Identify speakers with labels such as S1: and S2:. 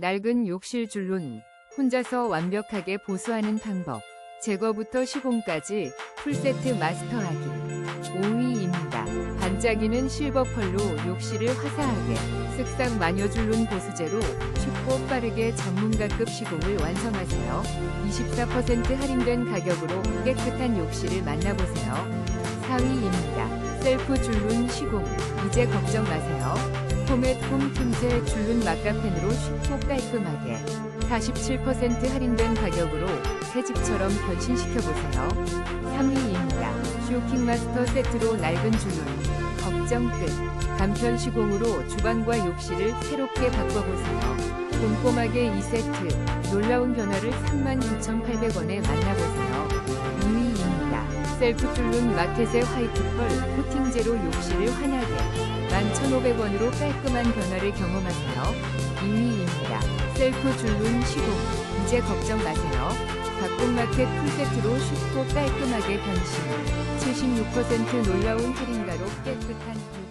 S1: 낡은 욕실 줄눈 혼자서 완벽하게 보수하는 방법. 제거부터 시공까지 풀세트 마스터하기. 5위입니다. 반짝이는 실버 펄로 욕실을 화사하게 쓱싹 마녀 줄눈 보수제로 쉽고 빠르게 전문가급 시공을 완성하세요. 24% 할인된 가격으로 깨끗한 욕실을 만나보세요. 4위입니다. 셀프 줄눈 시공. 이제 걱정 마세요. 포맷 홈 틈새 줄눈 막가펜으로 쉽고 깔끔하게 47% 할인된 가격으로 새 집처럼 변신시켜보세요. 3위입니다. 쇼킹 마스터 세트로 낡은 줄눈 걱정 끝. 간편 시공으로 주방과 욕실을 새롭게 바꿔보세요. 꼼꼼하게 2세트 놀라운 변화를 39,800원에 만나보세요. 2위입니다. 셀프 뚫는 마켓의 화이트 펄 코팅제로 욕실을 환하게 11,500원으로 깔끔한 변화를 경험하세요. 2위입니다. 셀프 줄눈 시공 이제 걱정 마세요. 박봉마켓 풀세트로 쉽고 깔끔하게 변신 76% 놀라운 할인가로 깨끗한